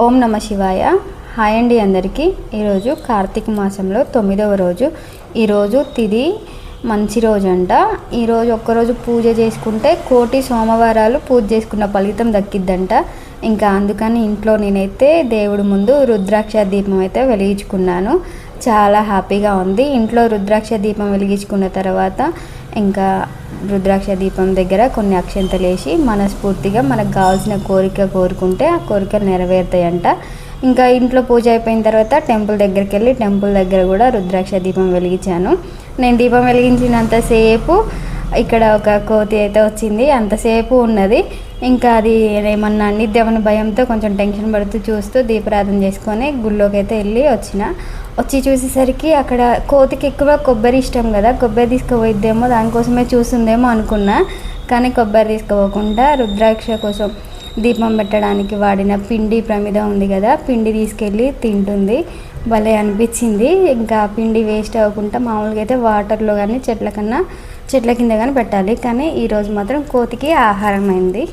ఓం నమ శివాయ. హాయ్ అండి అందరికీ. ఈరోజు కార్తీక మాసంలో తొమ్మిదవ రోజు. ఈరోజు తిది మంచి రోజు అంట ఈరోజు ఒక్కరోజు పూజ చేసుకుంటే కోటి సోమవారాలు పూజ చేసుకున్న ఫలితం దక్కిద్దంట. ఇంకా అందుకని ఇంట్లో నేనైతే దేవుడి ముందు రుద్రాక్ష దీపం అయితే వెలిగించుకున్నాను. చాలా హ్యాపీగా ఉంది. ఇంట్లో రుద్రాక్ష దీపం వెలిగించుకున్న తర్వాత ఇంకా రుద్రాక్ష దీపం దగ్గర కొన్ని అక్షంతలు వేసి మనస్ఫూర్తిగా మనకు కావాల్సిన కోరిక కోరుకుంటే ఆ కోరికలు నెరవేరుతాయంట. ఇంకా ఇంట్లో పూజ అయిపోయిన తర్వాత టెంపుల్ దగ్గరికి వెళ్ళి టెంపుల్ దగ్గర కూడా రుద్రాక్ష దీపం వెలిగించాను. నేను దీపం వెలిగించినంతసేపు ఇక్కడ ఒక కోతి అయితే వచ్చింది. అంతసేపు ఉన్నది. ఇంకా అది ఏమన్నా నిద్యమని భయంతో కొంచెం టెన్షన్ పడుతూ చూస్తూ దీపారాధన చేసుకొని గుళ్ళోకి అయితే వెళ్ళి వచ్చిన. వచ్చి చూసేసరికి అక్కడ కోతికి ఎక్కువ కొబ్బరి ఇష్టం కదా. కొబ్బరి తీసుకుపోయిద్దేమో దానికోసమే చూస్తుందేమో అనుకున్నా. కానీ కొబ్బరి తీసుకుపోకుండా రుద్రాక్ష కోసం దీపం పెట్టడానికి వాడిన పిండి ప్రమిద ఉంది కదా పిండి తీసుకెళ్ళి తింటుంది. భలే అనిపించింది. ఇంకా పిండి వేస్ట్ అవ్వకుండా మామూలుగా అయితే వాటర్లో కానీ చెట్ల కన్నా చెట్ల కింద కానీ పెట్టాలి. కానీ ఈరోజు మాత్రం కోతికి ఆహారం అయింది.